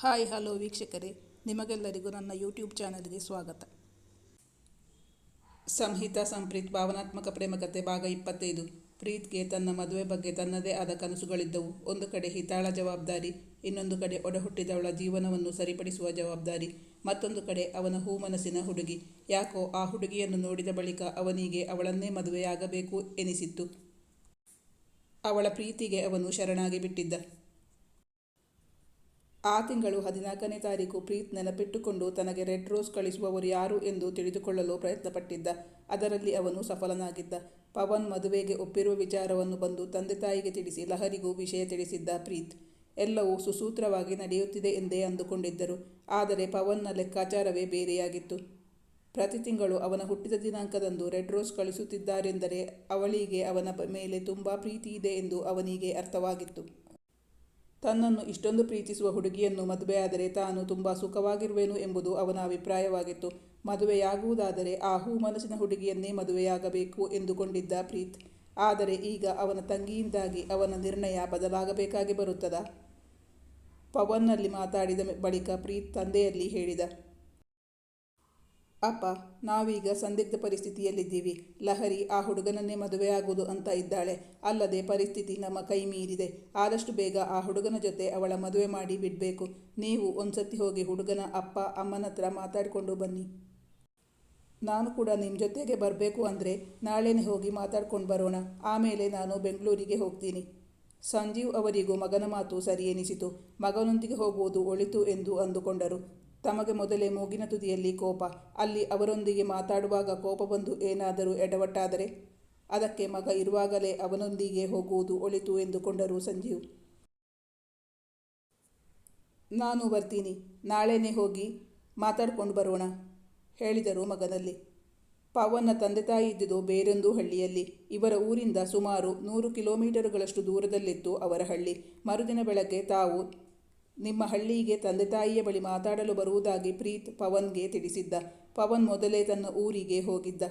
Hi, hello ವೀಕ್ಷಕರೇ. ನಿಮಗೆಲ್ಲರಿಗೂ ನನ್ನ ಯೂಟ್ಯೂಬ್ ಚಾನಲ್ಗೆ ಸ್ವಾಗತ. ಸಂಹಿತಾ, ಸಂಪ್ರೀತ್, ಭಾವನಾತ್ಮಕ ಪ್ರೇಮಕತೆ ಭಾಗ ಇಪ್ಪತ್ತೈದು. ಪ್ರೀತ್ಗೆ ತನ್ನ ಮದುವೆ ಬಗ್ಗೆ ತನ್ನದೇ ಆದ ಕನಸುಗಳಿದ್ದವು. ಒಂದು ಕಡೆ ಹಿತಾಳ ಜವಾಬ್ದಾರಿ, ಇನ್ನೊಂದು ಕಡೆ ಒಡಹುಟ್ಟಿದವಳ ಜೀವನವನ್ನು ಸರಿಪಡಿಸುವ ಜವಾಬ್ದಾರಿ, ಮತ್ತೊಂದು ಕಡೆ ಅವನ ಹೂಮನಸ್ಸಿನ ಹುಡುಗಿ. ಯಾಕೋ ಆ ಹುಡುಗಿಯನ್ನು ನೋಡಿದ ಬಳಿಕ ಅವನಿಗೆ ಅವಳನ್ನೇ ಮದುವೆಯಾಗಬೇಕು ಎನಿಸಿತ್ತು. ಅವಳ ಪ್ರೀತಿಗೆ ಅವನು ಶರಣಾಗಿ ಬಿಟ್ಟಿದ್ದ. ಆ ತಿಂಗಳು ಹದಿನಾಲ್ಕನೇ ತಾರೀಕು ಪ್ರೀತ್ ನೆನಪಿಟ್ಟುಕೊಂಡು ತನಗೆ ರೆಡ್ ರೋಸ್ ಕಳಿಸುವವರು ಯಾರು ಎಂದು ತಿಳಿದುಕೊಳ್ಳಲು ಪ್ರಯತ್ನಪಟ್ಟಿದ್ದ. ಅದರಲ್ಲಿ ಅವನು ಸಫಲನಾಗಿದ್ದ. ಪವನ್ ಮದುವೆಗೆ ಒಪ್ಪಿರುವ ವಿಚಾರವನ್ನು ಬಂದು ತಂದೆ ತಾಯಿಗೆ ತಿಳಿಸಿ ಲಹರಿಗೂ ವಿಷಯ ತಿಳಿಸಿದ್ದ ಪ್ರೀತ್. ಎಲ್ಲವೂ ಸುಸೂತ್ರವಾಗಿ ನಡೆಯುತ್ತಿದೆ ಎಂದೇ ಅಂದುಕೊಂಡಿದ್ದರು. ಆದರೆ ಪವನ್ನ ಲೆಕ್ಕಾಚಾರವೇ ಬೇರೆಯಾಗಿತ್ತು. ಪ್ರತಿ ತಿಂಗಳು ಅವನ ಹುಟ್ಟಿದ ದಿನಾಂಕದಂದು ರೆಡ್ ರೋಸ್ ಕಳಿಸುತ್ತಿದ್ದಾರೆಂದರೆ ಅವಳಿಗೆ ಅವನ ಮೇಲೆ ತುಂಬ ಪ್ರೀತಿ ಇದೆ ಎಂದು ಅವನಿಗೆ ಅರ್ಥವಾಗಿತ್ತು. ತನ್ನನ್ನು ಇಷ್ಟೊಂದು ಪ್ರೀತಿಸುವ ಹುಡುಗಿಯನ್ನು ಮದುವೆಯಾದರೆ ತಾನು ತುಂಬ ಸುಖವಾಗಿರುವೆನು ಎಂಬುದು ಅವನ ಅಭಿಪ್ರಾಯವಾಗಿತ್ತು. ಮದುವೆಯಾಗುವುದಾದರೆ ಆ ಹೂ ಮನಸ್ಸಿನ ಹುಡುಗಿಯನ್ನೇ ಮದುವೆಯಾಗಬೇಕು ಎಂದುಕೊಂಡಿದ್ದ ಪ್ರೀತ್. ಆದರೆ ಈಗ ಅವನ ತಂಗಿಯಿಂದಾಗಿ ಅವನ ನಿರ್ಣಯ ಬದಲಾಗಬೇಕಾಗಿ ಬರುತ್ತದ? ಪವನ್ನಲ್ಲಿ ಮಾತಾಡಿದ ಬಳಿಕ ಪ್ರೀತ್ ತಂದೆಯಲ್ಲಿ ಹೇಳಿದ ಅಪ್ಪ, ನಾವೀಗ ಸಂದಿಗ್ಧ ಪರಿಸ್ಥಿತಿಯಲ್ಲಿದ್ದೀವಿ. ಲಹರಿ, ಆ ಹುಡುಗನನ್ನೇ ಮದುವೆ ಆಗೋದು ಅಂತ ಇದ್ದಾಳೆ. ಅಲ್ಲದೆ ಪರಿಸ್ಥಿತಿ ನಮ್ಮ ಕೈ ಮೀರಿದೆ. ಆದಷ್ಟು ಬೇಗ ಆ ಹುಡುಗನ ಜೊತೆ ಅವಳ ಮದುವೆ ಮಾಡಿ ಬಿಡಬೇಕು. ನೀವು ಒಂದ್ಸತಿ ಹೋಗಿ ಹುಡುಗನ ಅಪ್ಪ, ಅಮ್ಮನ ಹತ್ರ ಮಾತಾಡಿಕೊಂಡು ಬನ್ನಿ. ನಾನು ಕೂಡ ನಿಮ್ಮ ಜೊತೆಗೆ ಬರಬೇಕು ಅಂದರೆ ನಾಳೆನೇ ಹೋಗಿ ಮಾತಾಡ್ಕೊಂಡು ಬರೋಣ. ಆಮೇಲೆ ನಾನು ಬೆಂಗಳೂರಿಗೆ ಹೋಗ್ತೀನಿ. ಸಂಜೀವ್ ಅವರಿಗೂ ಮಗನ ಮಾತು ಸರಿ ಎನಿಸಿತು. ಮಗನೊಂದಿಗೆ ಹೋಗುವುದು ಒಳಿತು ಎಂದು ಅಂದುಕೊಂಡರು. ತಮಗೆ ಮೊದಲೇ ಮೂಗಿನ ತುದಿಯಲ್ಲಿ ಕೋಪ. ಅಲ್ಲಿ ಅವರೊಂದಿಗೆ ಮಾತಾಡುವಾಗ ಕೋಪ ಬಂದು ಏನಾದರೂ ಎಡವಟ್ಟಾದರೆ ಅದಕ್ಕೆ ಮಗ ಇರುವಾಗಲೇ ಅವನೊಂದಿಗೆ ಹೋಗುವುದು ಒಳಿತು ಎಂದುಕೊಂಡರು ಸಂಜೀವ್. ನಾನು ಬರ್ತೀನಿ, ನಾಳೆನೇ ಹೋಗಿ ಮಾತಾಡ್ಕೊಂಡು ಬರೋಣ, ಹೇಳಿದರು ಮಗನಲ್ಲಿ. ಪವನ್ನ ತಂದೆ ತಾಯಿ ಇದ್ದುದು ಬೇರೊಂದು ಹಳ್ಳಿಯಲ್ಲಿ. ಇವರ ಊರಿಂದ ಸುಮಾರು ನೂರು ಕಿಲೋಮೀಟರುಗಳಷ್ಟು ದೂರದಲ್ಲಿತ್ತು ಅವರ ಹಳ್ಳಿ. ಮರುದಿನ ಬೆಳಗ್ಗೆ ತಾವು ನಿಮ್ಮ ಹಳ್ಳಿಗೆ ತಂದೆ ತಾಯಿಯ ಬಳಿ ಮಾತಾಡಲು ಬರುವುದಾಗಿ ಪ್ರೀತ್ ಪವನ್ಗೆ ತಿಳಿಸಿದ್ದ. ಪವನ್ ಮೊದಲೇ ತನ್ನ ಊರಿಗೆ ಹೋಗಿದ್ದ.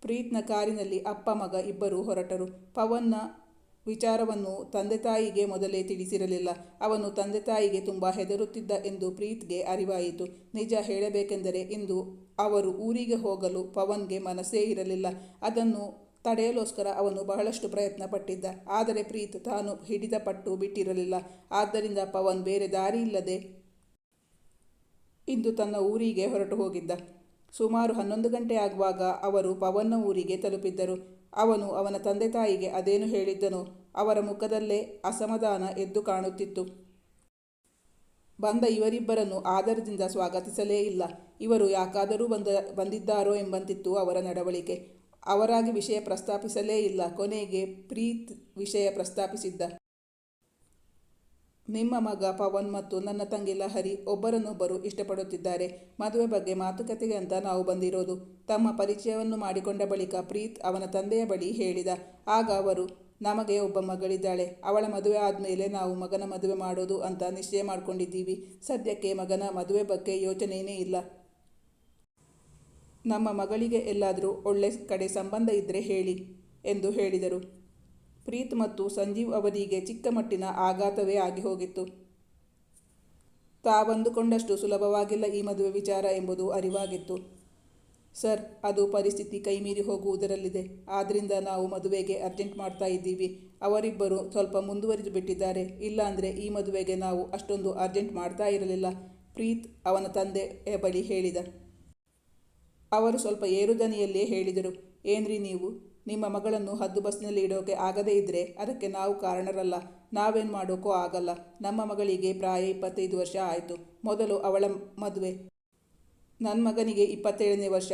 ಪ್ರೀತ್ನ ಕಾರಿನಲ್ಲಿ ಅಪ್ಪ, ಮಗ ಇಬ್ಬರು ಹೊರಟರು. ಪವನ್ನ ವಿಚಾರವನ್ನು ತಂದೆ ತಾಯಿಗೆ ಮೊದಲೇ ತಿಳಿಸಿರಲಿಲ್ಲ. ಅವನು ತಂದೆ ತಾಯಿಗೆ ತುಂಬ ಹೆದರುತ್ತಿದ್ದ ಎಂದು ಪ್ರೀತ್ಗೆ ಅರಿವಾಯಿತು. ನಿಜ ಹೇಳಬೇಕೆಂದರೆ ಇಂದು ಅವರು ಊರಿಗೆ ಹೋಗಲು ಪವನ್ಗೆ ಮನಸ್ಸೇ ಇರಲಿಲ್ಲ. ಅದನ್ನು ತಡೆಯಲೋಸ್ಕರ ಅವನು ಬಹಳಷ್ಟು ಪ್ರಯತ್ನ ಪಟ್ಟಿದ್ದ ಆದರೆ ಪ್ರೀತ್ ತಾನು ಹಿಡಿದ ಪಟ್ಟು ಬಿಟ್ಟಿರಲಿಲ್ಲ. ಆದ್ದರಿಂದ ಪವನ್ ಬೇರೆ ದಾರಿ ಇಲ್ಲದೆ ಇಂದು ತನ್ನ ಊರಿಗೆ ಹೊರಟು ಹೋಗಿದ್ದ. ಸುಮಾರು ಹನ್ನೊಂದು ಗಂಟೆ ಆಗುವಾಗ ಅವರು ಪವನ್ನ ಊರಿಗೆ ತಲುಪಿದ್ದರು. ಅವನು ಅವನ ತಂದೆ ತಾಯಿಗೆ ಅದೇನು ಹೇಳಿದ್ದನೋ ಅವರ ಮುಖದಲ್ಲೇ ಅಸಮಾಧಾನ ಎದ್ದು ಕಾಣುತ್ತಿತ್ತು. ಬಂದ ಇವರಿಬ್ಬರನ್ನು ಆದರದಿಂದ ಸ್ವಾಗತಿಸಲೇ ಇಲ್ಲ. ಇವರು ಯಾಕಾದರೂ ಬಂದ ಬಂದಿದ್ದಾರೋ ಎಂಬಂತಿತ್ತು ಅವರ ನಡವಳಿಕೆ. ಅವರಾಗಿ ವಿಷಯ ಪ್ರಸ್ತಾಪಿಸಲೇ ಇಲ್ಲ. ಕೊನೆಗೆ ಪ್ರೀತ್ ವಿಷಯ ಪ್ರಸ್ತಾಪಿಸಿದ್ದ. ನಿಮ್ಮ ಮಗ ಪವನ್ ಮತ್ತು ನನ್ನ ತಂಗಿ ಲಹರಿ ಒಬ್ಬರನ್ನೊಬ್ಬರು ಇಷ್ಟಪಡುತ್ತಿದ್ದಾರೆ. ಮದುವೆ ಬಗ್ಗೆ ಮಾತುಕತೆಗೆ ಅಂತ ನಾವು ಬಂದಿರೋದು. ತಮ್ಮ ಪರಿಚಯವನ್ನು ಮಾಡಿಕೊಂಡ ಬಳಿಕ ಪ್ರೀತ್ ಅವನ ತಂದೆಯ ಬಳಿ ಹೇಳಿದ. ಆಗ ಅವರು, ನಮಗೆ ಒಬ್ಬ ಮಗಳಿದ್ದಾಳೆ. ಅವಳ ಮದುವೆ ಆದಮೇಲೆ ನಾವು ಮಗನ ಮದುವೆ ಮಾಡೋದು ಅಂತ ನಿಶ್ಚಯ ಮಾಡಿಕೊಂಡಿದ್ದೀವಿ. ಸದ್ಯಕ್ಕೆ ಮಗನ ಮದುವೆ ಬಗ್ಗೆ ಯೋಚನೆಯೇ ಇಲ್ಲ. ನಮ್ಮ ಮಗಳಿಗೆ ಎಲ್ಲಾದರೂ ಒಳ್ಳೆ ಕಡೆ ಸಂಬಂಧ ಇದ್ದರೆ ಹೇಳಿ ಎಂದು ಹೇಳಿದರು. ಪ್ರೀತ್ ಮತ್ತು ಸಂಜೀವ್ ಅವರಿಗೆ ಚಿಕ್ಕ ಮಟ್ಟಿನ ಆಘಾತವೇ ಆಗಿ ಹೋಗಿತ್ತು. ತಾವಂದುಕೊಂಡಷ್ಟು ಸುಲಭವಾಗಿಲ್ಲ ಈ ಮದುವೆ ವಿಚಾರ ಎಂಬುದು ಅರಿವಾಗಿತ್ತು. ಸರ್, ಅದು ಪರಿಸ್ಥಿತಿ ಕೈಮೀರಿ ಹೋಗುವುದರಲ್ಲಿದೆ. ಆದ್ದರಿಂದ ನಾವು ಮದುವೆಗೆ ಅರ್ಜೆಂಟ್ ಮಾಡ್ತಾ ಇದ್ದೀವಿ. ಅವರಿಬ್ಬರು ಸ್ವಲ್ಪ ಮುಂದುವರಿದು ಬಿಟ್ಟಿದ್ದಾರೆ ಇಲ್ಲಾಂದರೆ ಈ ಮದುವೆಗೆ ನಾವು ಅಷ್ಟೊಂದು ಅರ್ಜೆಂಟ್ ಮಾಡ್ತಾ ಇರಲಿಲ್ಲ, ಪ್ರೀತ್ ಅವನ ತಂದೆಯ ಬಳಿ ಹೇಳಿದ. ಅವರು ಸ್ವಲ್ಪ ಏರುದನಿಯಲ್ಲೇ ಹೇಳಿದರು, ಏನ್ರಿ ನೀವು? ನಿಮ್ಮ ಮಗಳನ್ನು ಹದ್ದು ಬಸ್ನಲ್ಲಿ ಇಡೋಕೆ ಆಗದೇ ಇದ್ದರೆ ಅದಕ್ಕೆ ನಾವು ಕಾರಣರಲ್ಲ. ನಾವೇನು ಮಾಡೋಕೋ ಆಗಲ್ಲ. ನಮ್ಮ ಮಗಳಿಗೆ ಪ್ರಾಯ ಇಪ್ಪತ್ತೈದು ವರ್ಷ ಆಯಿತು. ಮೊದಲು ಅವಳ ಮದುವೆ. ನನ್ನ ಮಗನಿಗೆ ಇಪ್ಪತ್ತೇಳನೇ ವರ್ಷ.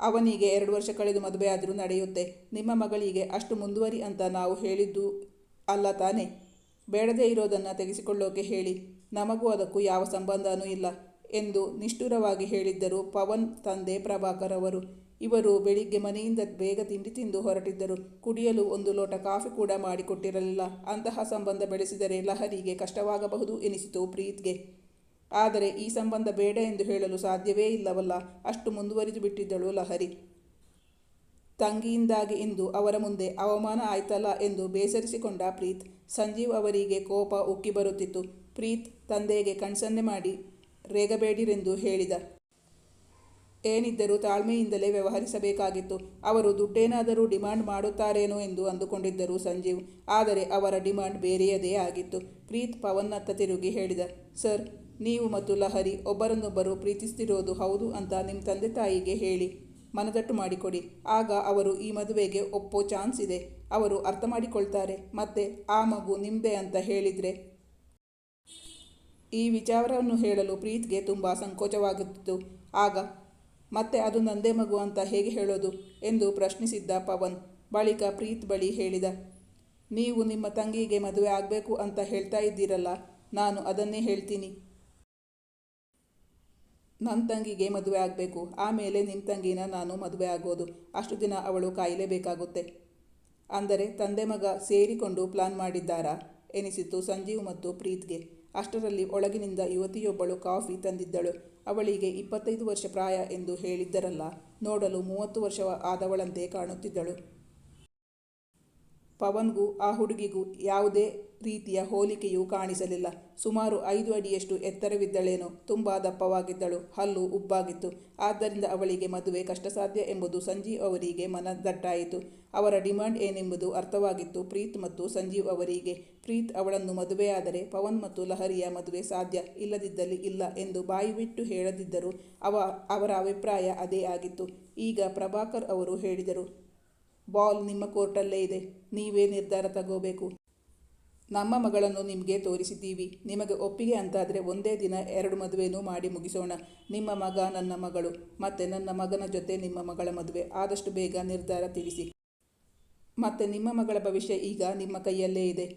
ಅವನಿಗೆ ಎರಡು ವರ್ಷ ಕಳೆದು ಮದುವೆ ಆದರೂ ನಡೆಯುತ್ತೆ. ನಿಮ್ಮ ಮಗಳಿಗೆ ಅಷ್ಟು ಮುಂದುವರಿ ಅಂತ ನಾವು ಹೇಳಿದ್ದು ಅಲ್ಲ ತಾನೇ? ಬೇಡದೇ ಇರೋದನ್ನು ತೆಗೆಸಿಕೊಳ್ಳೋಕೆ ಹೇಳಿ. ನಮಗೂ ಅದಕ್ಕೂ ಯಾವ ಸಂಬಂಧನೂ ಇಲ್ಲ. ಎಂದು ನಿಷ್ಠುರವಾಗಿ ಹೇಳಿದ್ದರು. ಪವನ್ ತಂದೆ ಪ್ರಭಾಕರ್ ಅವರು. ಇವರು ಬೆಳಿಗ್ಗೆ ಮನೆಯಿಂದ ಬೇಗ ತಿಂಡಿ ತಿಂದು ಹೊರಟಿದ್ದರು. ಕುಡಿಯಲು ಒಂದು ಲೋಟ ಕಾಫಿ ಕೂಡ ಮಾಡಿಕೊಟ್ಟಿರಲಿಲ್ಲ. ಅಂತಹ ಸಂಬಂಧ ಬೆಳೆಸಿದರೆ ಲಹರಿಗೆ ಕಷ್ಟವಾಗಬಹುದು ಎನಿಸಿತು ಪ್ರೀತ್ಗೆ. ಆದರೆ ಈ ಸಂಬಂಧ ಬೇಡ ಎಂದು ಹೇಳಲು ಸಾಧ್ಯವೇ ಇಲ್ಲವಲ್ಲ. ಅಷ್ಟು ಮುಂದುವರಿದು ಬಿಟ್ಟಿದ್ದಳು ಲಹರಿ. ತಂಗಿಯಿಂದಾಗಿ ಇಂದು ಅವರ ಮುಂದೆ ಅವಮಾನ ಆಯ್ತಲ್ಲ ಎಂದು ಬೇಸರಿಸಿಕೊಂಡ ಪ್ರೀತ್. ಸಂಜೀವ್ ಅವರಿಗೆ ಕೋಪ ಉಕ್ಕಿ ಬರುತ್ತಿತ್ತು. ಪ್ರೀತ್ ತಂದೆಗೆ ಕಣ್ಸನ್ನೆ ಮಾಡಿ ರೇಗಬೇಡಿರೆಂದು ಹೇಳಿದ. ಏನಿದ್ದರೂ ತಾಳ್ಮೆಯಿಂದಲೇ ವ್ಯವಹರಿಸಬೇಕಾಗಿತ್ತು. ಅವರು ದುಡ್ಡೇನಾದರೂ ಡಿಮಾಂಡ್ ಮಾಡುತ್ತಾರೇನೋ ಎಂದು ಅಂದುಕೊಂಡಿದ್ದರು ಸಂಜೀವ್. ಆದರೆ ಅವರ ಡಿಮಾಂಡ್ ಬೇರೆಯದೇ ಆಗಿತ್ತು. ಪ್ರೀತ್ ಪವನ್ನತ್ತ ತಿರುಗಿ ಹೇಳಿದ, ಸರ್, ನೀವು ಮತ್ತು ಲಹರಿ ಒಬ್ಬರನ್ನೊಬ್ಬರು ಪ್ರೀತಿಸ್ತಿರೋದು ಹೌದು ಅಂತ ನಿಮ್ಮ ತಂದೆ ತಾಯಿಗೆ ಹೇಳಿ, ಮನದಟ್ಟು ಮಾಡಿಕೊಡಿ. ಆಗ ಅವರು ಈ ಮದುವೆಗೆ ಒಪ್ಪೋ ಚಾನ್ಸ್ ಇದೆ. ಅವರು ಅರ್ಥ ಮಾಡಿಕೊಳ್ತಾರೆ. ಮತ್ತೆ ಆ ಮಗು ನಿಮ್ಮದೇ ಅಂತ ಹೇಳಿದರೆ ಈ ವಿಚಾರವನ್ನು ಹೇಳಲು ಪ್ರೀತ್ಗೆ ತುಂಬ ಸಂಕೋಚವಾಗುತ್ತಿತ್ತು. ಆಗ, ಮತ್ತೆ ಅದು ನಂದೇ ಮಗು ಅಂತ ಹೇಗೆ ಹೇಳೋದು? ಎಂದು ಪ್ರಶ್ನಿಸಿದ್ದ ಪವನ್. ಬಳಿಕ ಪ್ರೀತ್ ಬಳಿ ಹೇಳಿದ, ನೀವು ನಿಮ್ಮ ತಂಗಿಗೆ ಮದುವೆ ಆಗಬೇಕು ಅಂತ ಹೇಳ್ತಾ ಇದ್ದೀರಲ್ಲ, ನಾನು ಅದನ್ನೇ ಹೇಳ್ತೀನಿ. ನನ್ನ ತಂಗಿಗೆ ಮದುವೆ ಆಗಬೇಕು, ಆಮೇಲೆ ನಿಮ್ಮ ತಂಗಿನ ನಾನು ಮದುವೆ ಆಗೋದು, ಅಷ್ಟು ದಿನ ಅವಳು ಕಾಯಲೇಬೇಕಾಗುತ್ತೆ. ಅಂದರೆ, ತಂದೆ ಮಗ ಸೇರಿಕೊಂಡು ಪ್ಲಾನ್ ಮಾಡಿದ್ದಾರಾ ಎನಿಸಿತು ಸಂಜೀವ್ ಮತ್ತು ಪ್ರೀತ್ಗೆ. ಅಷ್ಟರಲ್ಲಿ ಒಳಗಿನಿಂದ ಯುವತಿಯೊಬ್ಬಳು ಕಾಫಿ ತಂದಿದ್ದಳು. ಅವಳಿಗೆ ಇಪ್ಪತ್ತೈದು ವರ್ಷ ಪ್ರಾಯ ಎಂದು ಹೇಳಿದ್ದರಲ್ಲ, ನೋಡಲು ಮೂವತ್ತು ವರ್ಷ ಆದವಳಂತೆ ಕಾಣುತ್ತಿದ್ದಳು. ಪವನ್ಗೂ ಆ ಹುಡುಗಿಗೂ ಯಾವುದೇ ರೀತಿಯ ಹೋಲಿಕೆಯೂ ಕಾಣಿಸಲಿಲ್ಲ. ಸುಮಾರು ಐದು ಅಡಿಯಷ್ಟು ಎತ್ತರವಿದ್ದಳೇನು, ತುಂಬ ದಪ್ಪವಾಗಿದ್ದಳು, ಹಲ್ಲು ಉಬ್ಬಾಗಿತ್ತು. ಆದ್ದರಿಂದ ಅವಳಿಗೆ ಮದುವೆ ಕಷ್ಟಸಾಧ್ಯ ಎಂಬುದು ಸಂಜೀವ್ ಅವರಿಗೆ ಮನದಟ್ಟಾಯಿತು. ಅವರ ಡಿಮಾಂಡ್ ಏನೆಂಬುದು ಅರ್ಥವಾಗಿತ್ತು. ಪ್ರೀತ್ ಮತ್ತು ಸಂಜೀವ್ ಅವರಿಗೆ, ಪ್ರೀತ್ ಅವಳನ್ನು ಮದುವೆಯಾದರೆ ಪವನ್ ಮತ್ತು ಲಹರಿಯ ಮದುವೆ ಸಾಧ್ಯ ಇಲ್ಲದಿದ್ದಲ್ಲಿ ಇಲ್ಲ ಎಂದು ಬಾಯಿ ಬಿಟ್ಟು ಹೇಳದಿದ್ದರು ಅವ, ಅವರ ಅಭಿಪ್ರಾಯ ಅದೇ ಆಗಿತ್ತು. ಈಗ ಪ್ರಭಾಕರ್ ಅವರು ಹೇಳಿದರು, ಬಾಲ್ ನಿಮ್ಮ ಕೋರ್ಟಲ್ಲೇ ಇದೆ, ನೀವೇ ನಿರ್ಧಾರ ತಗೋಬೇಕು. ನಮ್ಮ ಮಗಳನ್ನು ನಿಮಗೆ ತೋರಿಸಿದ್ದೀವಿ. ನಿಮಗೆ ಒಪ್ಪಿಗೆ ಅಂತಾದರೆ ಒಂದೇ ದಿನ ಎರಡು ಮದುವೆನೂ ಮಾಡಿ ಮುಗಿಸೋಣ. ನಿಮ್ಮ ಮಗ ನನ್ನ ಮಗಳು, ಮತ್ತು ನನ್ನ ಮಗನ ಜೊತೆ ನಿಮ್ಮ ಮಗಳ ಮದುವೆ. ಆದಷ್ಟು ಬೇಗ ನಿರ್ಧಾರ ತಿಳಿಸಿ. ಮತ್ತು ನಿಮ್ಮ ಮಗಳ ಭವಿಷ್ಯ ಈಗ ನಿಮ್ಮ ಕೈಯಲ್ಲೇ ಇದೆ.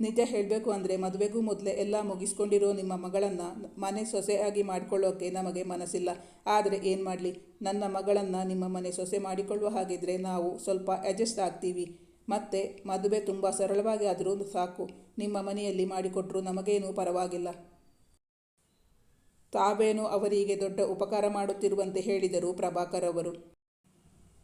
ನಿಜ ಹೇಳಬೇಕು ಅಂದರೆ ಮದುವೆಗೂ ಮೊದಲೇ ಎಲ್ಲ ಮುಗಿಸ್ಕೊಂಡಿರೋ ನಿಮ್ಮ ಮಗಳನ್ನು ಮನೆ ಸೊಸೆಯಾಗಿ ಮಾಡಿಕೊಳ್ಳೋಕ್ಕೆ ನಮಗೆ ಮನಸ್ಸಿಲ್ಲ. ಆದರೆ ಏನು ಮಾಡಲಿ? ನನ್ನ ಮಗಳನ್ನು ನಿಮ್ಮ ಮನೆ ಸೊಸೆ ಮಾಡಿಕೊಳ್ಳುವ ಹಾಗಿದ್ರೆ ನಾವು ಸ್ವಲ್ಪ ಅಡ್ಜಸ್ಟ್ ಆಗ್ತೀವಿ. ಮತ್ತು ಮದುವೆ ತುಂಬ ಸರಳವಾಗಿ ಆದರೂ ಸಾಕು. ನಿಮ್ಮ ಮನೆಯಲ್ಲಿ ಮಾಡಿಕೊಟ್ಟರು ನಮಗೇನೂ ಪರವಾಗಿಲ್ಲ. ತಾವೇನು ಅವರಿಗೆ ದೊಡ್ಡ ಉಪಕಾರ ಮಾಡುತ್ತಿರುವಂತೆ ಹೇಳಿದರು ಪ್ರಭಾಕರ್ ಅವರು.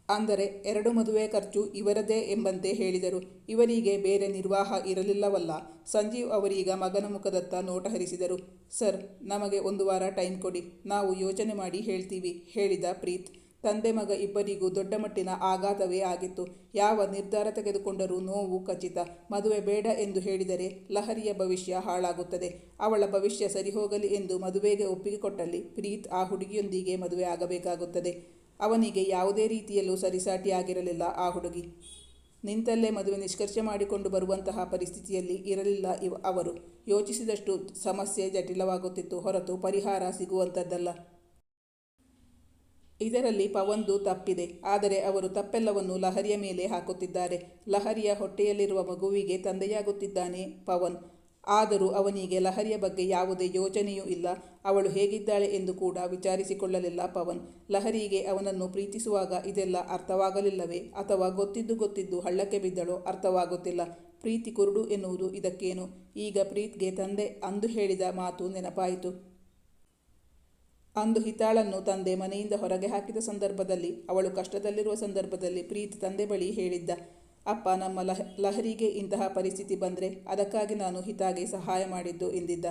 ಅಂದರೆ ಎರಡು ಮದುವೆ ಖರ್ಚು ಇವರದೇ ಎಂಬಂತೆ ಹೇಳಿದರು. ಇವರಿಗೆ ಬೇರೆ ನಿರ್ವಾಹ ಇರಲಿಲ್ಲವಲ್ಲ. ಸಂಜೀವ್ ಅವರೀಗ ಮಗನ ಮುಖದತ್ತ ನೋಟ ಹರಿಸಿದರು. ಸರ್, ನಮಗೆ ಒಂದು ವಾರ ಟೈಮ್ ಕೊಡಿ. ನಾವು ಯೋಚನೆ ಮಾಡಿ ಹೇಳ್ತೀವಿ, ಹೇಳಿದ ಪ್ರೀತ್. ತಂದೆ ಮಗ ಇಬ್ಬರಿಗೂ ದೊಡ್ಡ ಮಟ್ಟಿನ ಆಘಾತವೇ ಆಗಿತ್ತು. ಯಾವ ನಿರ್ಧಾರ ತೆಗೆದುಕೊಂಡರೂ ನೋವು ಖಚಿತ. ಮದುವೆ ಬೇಡ ಎಂದು ಹೇಳಿದರೆ ಲಹರಿಯ ಭವಿಷ್ಯ ಹಾಳಾಗುತ್ತದೆ. ಅವಳ ಭವಿಷ್ಯ ಸರಿ ಹೋಗಲಿ ಎಂದು ಮದುವೆಗೆ ಒಪ್ಪಿಗೆ ಕೊಟ್ಟಲ್ಲಿ ಪ್ರೀತ್ ಆ ಹುಡುಗಿಯೊಂದಿಗೆ ಮದುವೆ ಆಗಬೇಕಾಗುತ್ತದೆ. ಅವನಿಗೆ ಯಾವುದೇ ರೀತಿಯಲ್ಲೂ ಸರಿಸಾಟಿಯಾಗಿರಲಿಲ್ಲ ಆ ಹುಡುಗಿ. ನಿಂತಲ್ಲೇ ಮದುವೆ ನಿಷ್ಕರ್ಷ ಮಾಡಿಕೊಂಡು ಬರುವಂತಹ ಪರಿಸ್ಥಿತಿಯಲ್ಲಿ ಇರಲಿಲ್ಲ ಇವ ಅವರು. ಯೋಚಿಸಿದಷ್ಟು ಸಮಸ್ಯೆ ಜಟಿಲವಾಗುತ್ತಿತ್ತು. ಹೊರತು ಪರಿಹಾರ ಸಿಗುವಂಥದ್ದಲ್ಲ ಇದರಲ್ಲಿ ಪವನ್ದು ತಪ್ಪಿದೆ. ಆದರೆ ಅವರು ತಪ್ಪೆಲ್ಲವನ್ನು ಲಹರಿಯ ಮೇಲೆ ಹಾಕುತ್ತಿದ್ದಾರೆ. ಲಹರಿಯ ಹೊಟ್ಟೆಯಲ್ಲಿರುವ ಮಗುವಿಗೆ ತಂದೆಯಾಗುತ್ತಿದ್ದಾನೆ ಪವನ್. ಆದರೂ ಅವನಿಗೆ ಲಹರಿಯ ಬಗ್ಗೆ ಯಾವುದೇ ಯೋಚನೆಯೂ ಇಲ್ಲ. ಅವಳು ಹೇಗಿದ್ದಾಳೆ ಎಂದು ಕೂಡ ವಿಚಾರಿಸಿಕೊಳ್ಳಲಿಲ್ಲ ಪವನ್. ಲಹರಿಗೆ ಅವನನ್ನು ಪ್ರೀತಿಸುವಾಗ ಇದೆಲ್ಲ ಅರ್ಥವಾಗಲಿಲ್ಲವೇ? ಅಥವಾ ಗೊತ್ತಿದ್ದು ಗೊತ್ತಿದ್ದು ಹಳ್ಳಕ್ಕೆ ಬಿದ್ದಳೋ ಅರ್ಥವಾಗುತ್ತಿಲ್ಲ. ಪ್ರೀತಿ ಕುರುಡು ಎನ್ನುವುದು ಇದಕ್ಕೇನು? ಈಗ ಪ್ರೀತ್ಗೆ ತಂದೆ ಅಂದು ಹೇಳಿದ ಮಾತು ನೆನಪಾಯಿತು. ಅಂದು ಹಿತಾಳನ್ನು ತಂದೆ ಮನೆಯಿಂದ ಹೊರಗೆ ಹಾಕಿದ ಸಂದರ್ಭದಲ್ಲಿ, ಅವಳು ಕಷ್ಟದಲ್ಲಿರುವ ಸಂದರ್ಭದಲ್ಲಿ ಪ್ರೀತ್ ತಂದೆ ಬಳಿ ಹೇಳಿದ್ದ, ಅಪ್ಪ, ನಮ್ಮ ಲಹ, ಲಹರಿಗೆ ಇಂತಹ ಪರಿಸ್ಥಿತಿ ಬಂದರೆ ಅದಕ್ಕಾಗಿ ನಾನು ಹಿತಾಗೆ ಸಹಾಯ ಮಾಡಿದ್ದು ಎಂದಿದ್ದ.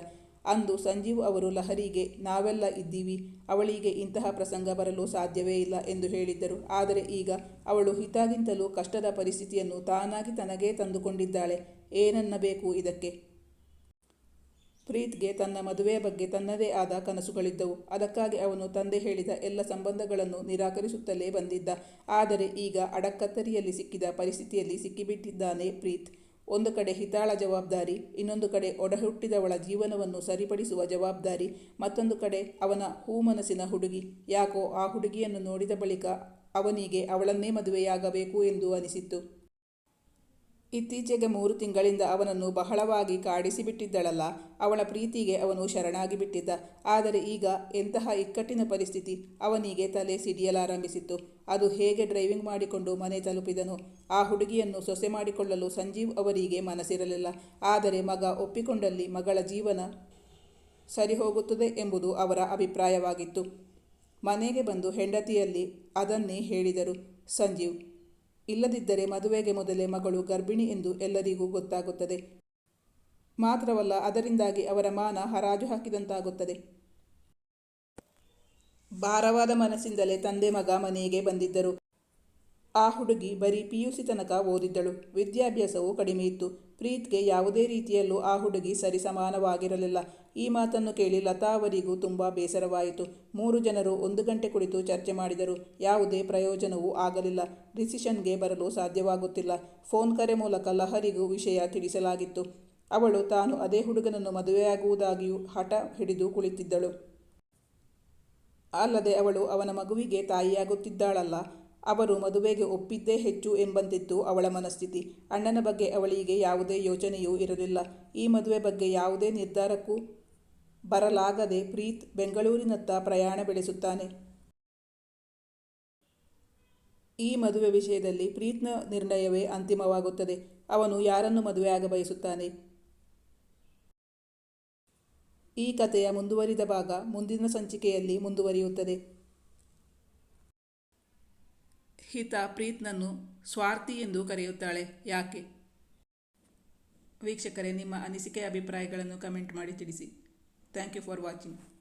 ಅಂದು ಸಂಜೀವ್ ಅವರು, ಲಹರಿಗೆ ನಾವೆಲ್ಲ ಇದ್ದೀವಿ, ಅವಳಿಗೆ ಇಂತಹ ಪ್ರಸಂಗ ಬರಲು ಸಾಧ್ಯವೇ ಇಲ್ಲ ಎಂದು ಹೇಳಿದ್ದರು. ಆದರೆ ಈಗ ಅವಳು ಹಿತಾಗಿಂತಲೂ ಕಷ್ಟದ ಪರಿಸ್ಥಿತಿಯನ್ನು ತಾನಾಗಿ ತನಗೇ ತಂದುಕೊಂಡಿದ್ದಾಳೆ. ಏನನ್ನಬೇಕು ಇದಕ್ಕೆ? ಪ್ರೀತ್ಗೆ ತನ್ನ ಮದುವೆಯ ಬಗ್ಗೆ ತನ್ನದೇ ಆದ ಕನಸುಗಳಿದ್ದವು. ಅದಕ್ಕಾಗಿ ಅವನು ತಂದೆ ಹೇಳಿದ ಎಲ್ಲ ಸಂಬಂಧಗಳನ್ನು ನಿರಾಕರಿಸುತ್ತಲೇ ಬಂದಿದ್ದ. ಆದರೆ ಈಗ ಅಡಕತ್ತರಿಯಲ್ಲಿ ಸಿಕ್ಕಿದ ಪರಿಸ್ಥಿತಿಯಲ್ಲಿ ಸಿಕ್ಕಿಬಿಟ್ಟಿದ್ದಾನೆ ಪ್ರೀತ್. ಒಂದು ಕಡೆ ಹಿತಾಳ ಜವಾಬ್ದಾರಿ, ಇನ್ನೊಂದು ಕಡೆ ಒಡಹುಟ್ಟಿದವಳ ಜೀವನವನ್ನು ಸರಿಪಡಿಸುವ ಜವಾಬ್ದಾರಿ, ಮತ್ತೊಂದು ಕಡೆ ಅವನ ಹೂಮನಸ್ಸಿನ ಹುಡುಗಿ. ಯಾಕೋ ಆ ಹುಡುಗಿಯನ್ನು ನೋಡಿದ ಬಳಿಕ ಅವನಿಗೆ ಅವಳನ್ನೇ ಮದುವೆಯಾಗಬೇಕು ಎಂದು ಅನಿಸಿತ್ತು. ಇತ್ತೀಚೆಗೆ ಮೂರು ತಿಂಗಳಿಂದ ಅವನನ್ನು ಬಹಳವಾಗಿ ಕಾಡಿಸಿಬಿಟ್ಟಿದ್ದಳಲ್ಲ. ಅವಳ ಪ್ರೀತಿಗೆ ಅವನು ಶರಣಾಗಿ ಬಿಟ್ಟಿದ್ದ ಆದರೆ ಈಗ ಎಂತಹ ಇಕ್ಕಟ್ಟಿನ ಪರಿಸ್ಥಿತಿ ಅವನಿಗೆ ತಲೆ ಸಿಡಿಯಲಾರಂಭಿಸಿತ್ತು. ಅದು ಹೇಗೆ ಡ್ರೈವಿಂಗ್ ಮಾಡಿಕೊಂಡು ಮನೆ ತಲುಪಿದನು? ಆ ಹುಡುಗಿಯನ್ನು ಸೊಸೆ ಮಾಡಿಕೊಳ್ಳಲು ಸಂಜೀವ್ ಅವರಿಗೆ ಮನಸ್ಸಿರಲಿಲ್ಲ. ಆದರೆ ಮಗ ಒಪ್ಪಿಕೊಂಡಲ್ಲಿ ಮಗಳ ಜೀವನ ಸರಿ ಹೋಗುತ್ತದೆ ಎಂಬುದು ಅವರ ಅಭಿಪ್ರಾಯವಾಗಿತ್ತು. ಮನೆಗೆ ಬಂದು ಹೆಂಡತಿಯಲ್ಲಿ ಅದನ್ನೇ ಹೇಳಿದರು. ಸಂಜೀವ್ ಇಲ್ಲದಿದ್ದರೆ ಮದುವೆಗೆ ಮೊದಲೇ ಮಗಳು ಗರ್ಭಿಣಿ ಎಂದು ಎಲ್ಲರಿಗೂ ಗೊತ್ತಾಗುತ್ತದೆ. ಮಾತ್ರವಲ್ಲ, ಅದರಿಂದಾಗಿ ಅವರ ಮಾನ ಹರಾಜು ಹಾಕಿದಂತಾಗುತ್ತದೆ. ಭಾರವಾದ ಮನಸ್ಸಿಂದಲೇ ತಂದೆ ಮಗ ಮನೆಗೆ ಬಂದಿದ್ದರು. ಆ ಹುಡುಗಿ ಬರೀ ಪಿ ಯು ಸಿ ತನಕ ಓದಿದ್ದಳು. ವಿದ್ಯಾಭ್ಯಾಸವೂ ಕಡಿಮೆ ಇತ್ತು. ಪ್ರೀತ್ಗೆ ಯಾವುದೇ ರೀತಿಯಲ್ಲೂ ಆ ಹುಡುಗಿ ಸರಿಸಮಾನವಾಗಿರಲಿಲ್ಲ ಈ ಮಾತನ್ನು ಕೇಳಿ ಲತಾ ಅವರಿಗೂ ತುಂಬ ಬೇಸರವಾಯಿತು. ಮೂರು ಜನರು ಒಂದು ಗಂಟೆ ಕುಳಿತು ಚರ್ಚೆ ಮಾಡಿದರು. ಯಾವುದೇ ಪ್ರಯೋಜನವೂ ಆಗಲಿಲ್ಲ. ಡಿಸಿಷನ್ಗೆ ಬರಲು ಸಾಧ್ಯವಾಗುತ್ತಿಲ್ಲ. ಫೋನ್ ಕರೆ ಮೂಲಕ ಲಹರಿಗೂ ವಿಷಯ ತಿಳಿಸಲಾಗಿತ್ತು. ಅವಳು ತಾನು ಅದೇ ಹುಡುಗನನ್ನು ಮದುವೆಯಾಗುವುದಾಗಿಯೂ ಹಠ ಹಿಡಿದು ಕುಳಿತಿದ್ದಳು. ಅಲ್ಲದೆ ಅವಳು ಅವನ ಮಗುವಿಗೆ ತಾಯಿಯಾಗುತ್ತಿದ್ದಾಳಲ್ಲ. ಅವರು ಮದುವೆಗೆ ಒಪ್ಪಿದ್ದೇ ಹೆಚ್ಚು ಎಂಬಂತಿತ್ತು ಅವಳ ಮನಸ್ಥಿತಿ. ಅಣ್ಣನ ಬಗ್ಗೆ ಅವಳಿಗೆ ಯಾವುದೇ ಯೋಚನೆಯೂ ಇರಲಿಲ್ಲ. ಈ ಮದುವೆ ಬಗ್ಗೆ ಯಾವುದೇ ನಿರ್ಧಾರಕ್ಕೂ ಬರಲಾಗದೆ ಪ್ರೀತ್ ಬೆಂಗಳೂರಿನತ್ತ ಪ್ರಯಾಣ ಬೆಳೆಸುತ್ತಾನೆ. ಈ ಮದುವೆ ವಿಷಯದಲ್ಲಿ ಪ್ರೀತ್ನ ನಿರ್ಣಯವೇ ಅಂತಿಮವಾಗುತ್ತದೆ. ಅವನು ಯಾರನ್ನು ಮದುವೆಯಾಗ ಬಯಸುತ್ತಾನೆ? ಈ ಕಥೆಯ ಮುಂದುವರಿದ ಭಾಗ ಮುಂದಿನ ಸಂಚಿಕೆಯಲ್ಲಿ ಮುಂದುವರಿಯುತ್ತದೆ. ಹಿತ ಪ್ರೀತ್ನನ್ನು ಸ್ವಾರ್ಥಿ ಎಂದು ಕರೆಯುತ್ತಾಳೆ. ಯಾಕೆ? ವೀಕ್ಷಕರೇ, ನಿಮ್ಮ ಅನಿಸಿಕೆ, ಅಭಿಪ್ರಾಯಗಳನ್ನು ಕಮೆಂಟ್ ಮಾಡಿ ತಿಳಿಸಿ. Thank you for watching.